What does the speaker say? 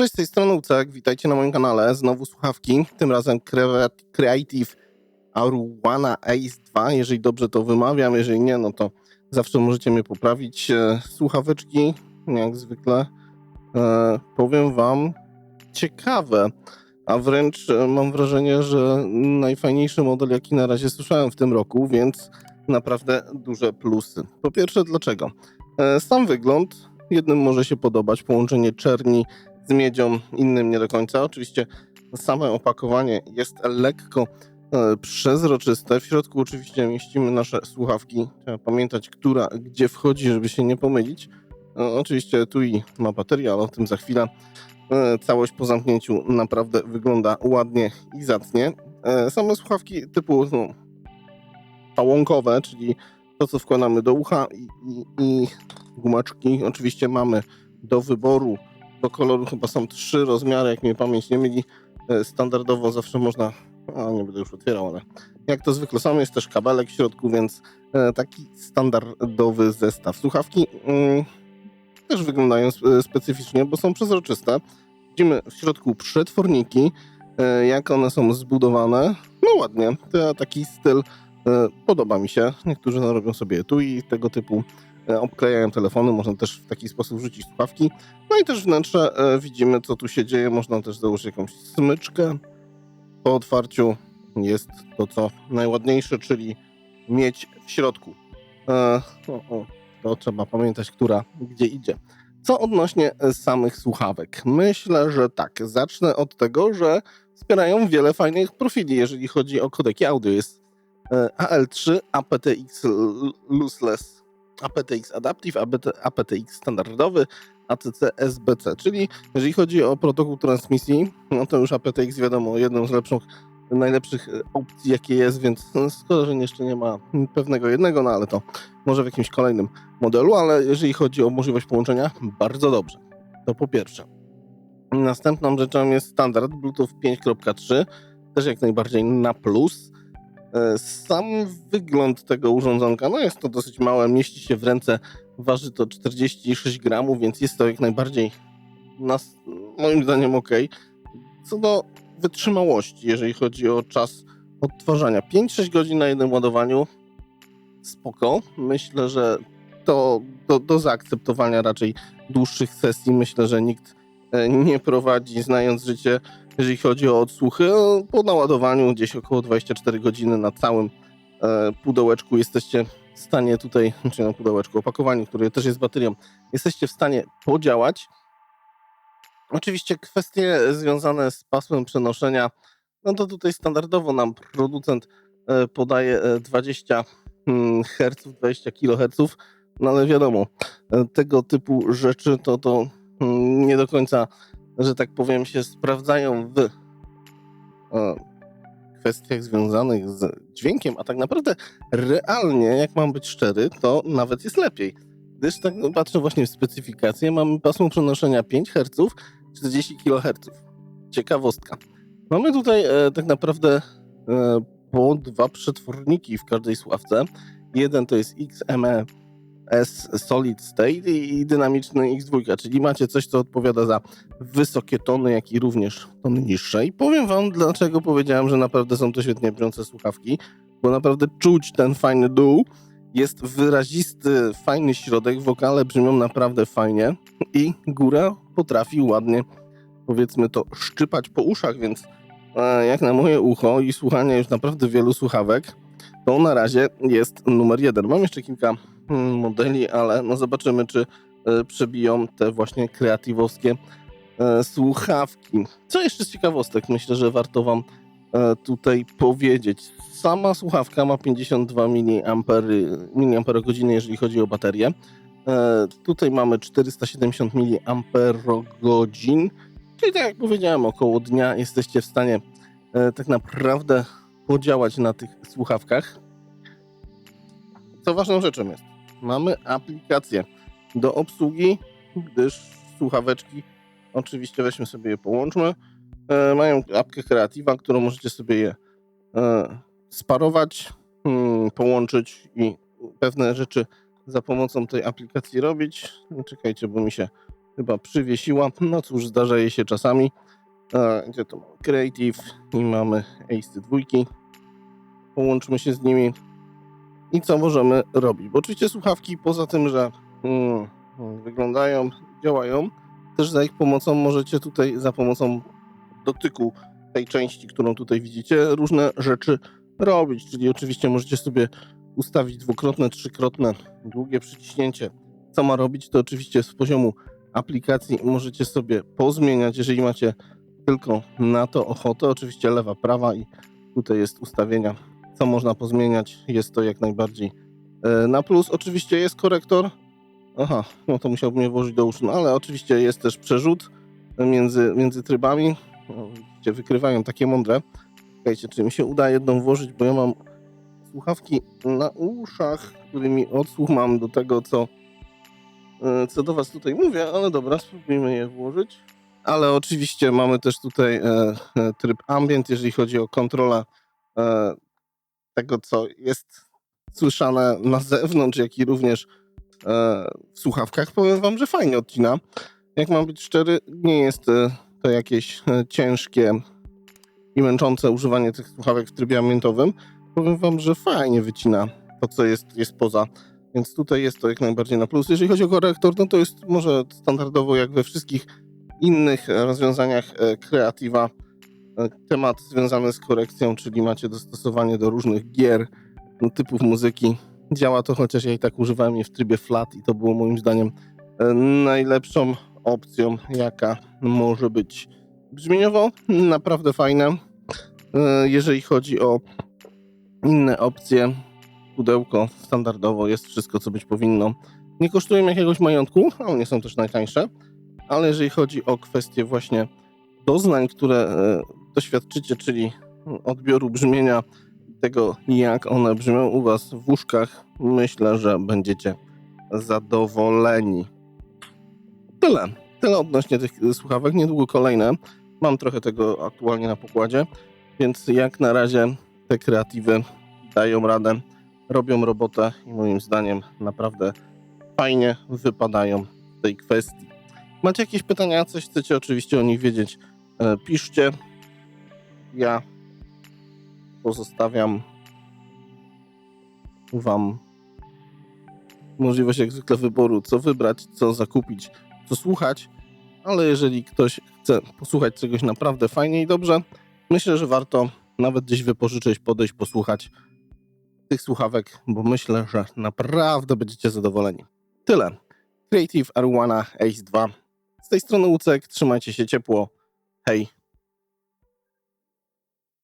Cześć, z tej strony Ucek, witajcie na moim kanale. Znowu słuchawki, tym razem Cre- Creative Aruana Ace 2, jeżeli dobrze to wymawiam, jeżeli nie, no to zawsze możecie mnie poprawić. E, Słuchaweczki, jak zwykle, e, powiem wam, ciekawe, a wręcz e, mam wrażenie, że najfajniejszy model, jaki na razie słyszałem w tym roku, więc naprawdę duże plusy. Po pierwsze, dlaczego? Sam wygląd jednym może się podobać, połączenie czerni z miedzią, innym nie do końca. Oczywiście same opakowanie jest lekko e, przezroczyste. W środku oczywiście mieścimy nasze słuchawki. Trzeba pamiętać, która gdzie wchodzi, żeby się nie pomylić. E, Oczywiście tu i ma baterię, ale o tym za chwilę. E, Całość po zamknięciu naprawdę wygląda ładnie i zacnie. Same słuchawki typu no, pałąkowe, czyli to, co wkładamy do ucha i, i, i. Oczywiście mamy do wyboru, do koloru chyba są trzy rozmiary, jak mnie pamięć nie myli. E, Standardowo zawsze można, a nie będę już otwierał, ale jak to zwykle samo jest też kabelek w środku, więc e, taki standardowy zestaw. Słuchawki mm, też wyglądają spe- specyficznie, bo są przezroczyste. Widzimy w środku przetworniki, e, jak one są zbudowane. No ładnie, taki styl e, podoba mi się. Niektórzy no, robią sobie tu i tego typu e, obklejają telefony, można też w taki sposób rzucić słuchawki. No i też wnętrze e, widzimy, co tu się dzieje. Można też założyć jakąś smyczkę. Po otwarciu jest to, co najładniejsze, czyli mieć w środku. E, o, to trzeba pamiętać, która gdzie idzie. Co odnośnie e, samych słuchawek? Myślę, że tak. Zacznę od tego, że wspierają wiele fajnych profili, jeżeli chodzi o kodeki audio. Jest e, AL3, aptX Lossless, aptX Adaptive, aptX standardowy, ATC SBC, czyli jeżeli chodzi o protokół transmisji, no to już aptX wiadomo, jedną z lepszych, najlepszych e, opcji jakie jest, więc no, szkoda, że jeszcze nie ma pewnego jednego, no ale to może w jakimś kolejnym modelu, ale jeżeli chodzi o możliwość połączenia, bardzo dobrze. To po pierwsze. Następną rzeczą jest standard Bluetooth 5.3, też jak najbardziej na plus. E, Sam wygląd tego urządzonka, no jest to dosyć małe, mieści się w ręce, waży to 46 gramów, więc jest to jak najbardziej nas, moim zdaniem ok. Co do wytrzymałości, jeżeli chodzi o czas odtwarzania, 5-6 godzin na jednym ładowaniu, spoko. Myślę, że to do, do zaakceptowania raczej dłuższych sesji. Myślę, że nikt e, nie prowadzi, znając życie, jeżeli chodzi o odsłuchy. No, Po naładowaniu gdzieś około 24 godziny na całym e, pudełeczku jesteście w stanie tutaj, czy na pudełeczku, opakowaniu, które też jest baterią, jesteście w stanie podziałać. Oczywiście kwestie związane z pasmem przenoszenia, no to tutaj standardowo nam producent e, podaje e, 20 mm, Hz, 20 kHz, no ale wiadomo, e, tego typu rzeczy to, to mm, nie do końca, że tak powiem, się sprawdzają w e, kwestiach związanych z dźwiękiem, a tak naprawdę realnie, jak mam być szczery, to nawet jest lepiej. Gdyż tak patrzę właśnie w specyfikację, mamy pasmo przenoszenia 5 Hz, 40 kHz. Ciekawostka. Mamy tutaj e, tak naprawdę e, po dwa przetworniki w każdej słuchawce. Jeden to jest XME S Solid State i dynamiczny X2, czyli macie coś, co odpowiada za wysokie tony, jak i również tony niższe. I powiem wam, dlaczego powiedziałem, że naprawdę są to świetnie brzmiące słuchawki, bo naprawdę czuć ten fajny dół. Jest wyrazisty, fajny środek, wokale brzmią naprawdę fajnie i góra potrafi ładnie, powiedzmy to, szczypać po uszach, więc e, jak na moje ucho i słuchanie już naprawdę wielu słuchawek, to na razie jest numer jeden. Mam jeszcze kilka mm, modeli, ale no zobaczymy, czy e, przebiją te właśnie kreatywowskie e, słuchawki. Co jeszcze z ciekawostek? Myślę, że warto Wam e, tutaj powiedzieć. Sama słuchawka ma 52 mAh, jeżeli chodzi o baterię. Tutaj mamy 470 mAh, czyli tak jak powiedziałem, około dnia jesteście w stanie tak naprawdę podziałać na tych słuchawkach. Co ważną rzeczą jest, mamy aplikację do obsługi, gdyż słuchaweczki, oczywiście weźmy sobie je połączmy, e, mają apkę Creativa, którą możecie sobie je e, sparować, mm, połączyć i pewne rzeczy za pomocą tej aplikacji robić. Czekajcie, bo mi się chyba przywiesiła. No cóż, zdarza jej się czasami. E, Gdzie to? Creative i mamy Ace dwójki. Połączmy się z nimi. I co możemy robić? Bo oczywiście słuchawki, poza tym, że mm, wyglądają, działają, też za ich pomocą możecie tutaj, za pomocą dotyku tej części, którą tutaj widzicie, różne rzeczy robić. Czyli oczywiście możecie sobie ustawić dwukrotne, trzykrotne, długie przyciśnięcie. Co ma robić, to oczywiście z poziomu aplikacji możecie sobie pozmieniać, jeżeli macie tylko na to ochotę. Oczywiście lewa, prawa i tutaj jest ustawienia, co można pozmieniać. Jest to jak najbardziej e, na plus. Oczywiście jest korektor. Aha, no to musiałbym je włożyć do uszu, no ale oczywiście jest też przerzut między, między trybami. No, widzicie, wykrywają takie mądre. Czekajcie, czy mi się uda jedną włożyć, bo ja mam słuchawki na uszach, którymi odsłuch mam do tego, co, e, co do Was tutaj mówię, ale dobra, spróbujmy je włożyć. Ale oczywiście mamy też tutaj e, e, tryb ambient, jeżeli chodzi o kontrolę e, tego, co jest słyszane na zewnątrz, jak i również e, w słuchawkach. Powiem Wam, że fajnie odcina. Jak mam być szczery, nie jest e, to jakieś e, ciężkie i męczące używanie tych słuchawek w trybie ambientowym. Powiem Wam, że fajnie wycina to, co jest, jest poza. Więc tutaj jest to jak najbardziej na plus. Jeżeli chodzi o korektor, no to jest może standardowo jak we wszystkich innych e, rozwiązaniach Creative'a temat związany z korekcją, czyli macie dostosowanie do różnych gier, typów muzyki. Działa to, chociaż ja i tak używałem je w trybie flat i to było moim zdaniem e, najlepszą opcją, jaka może być. Brzmieniowo naprawdę fajne. E, Jeżeli chodzi o inne opcje, pudełko standardowo jest wszystko, co być powinno. Nie kosztują jakiegoś majątku, a nie są też najtańsze, ale jeżeli chodzi o kwestie właśnie doznań, które e, doświadczycie, czyli odbioru brzmienia, tego jak one brzmią u Was w łóżkach, myślę, że będziecie zadowoleni. Tyle. Tyle odnośnie tych słuchawek. Niedługo kolejne. Mam trochę tego aktualnie na pokładzie, więc jak na razie te kreatywy dają radę, robią robotę i moim zdaniem naprawdę fajnie wypadają w tej kwestii. Macie jakieś pytania, coś chcecie oczywiście o nich wiedzieć, e, piszcie. Ja pozostawiam Wam możliwość jak zwykle wyboru, co wybrać, co zakupić, co słuchać, ale jeżeli ktoś chce posłuchać czegoś naprawdę fajnie i dobrze, myślę, że warto nawet gdzieś wypożyczyć, podejść, posłuchać tych słuchawek, bo myślę, że naprawdę będziecie zadowoleni. Tyle. Creative Aruana Ace 2. Z tej strony Łucek, trzymajcie się ciepło. Hej.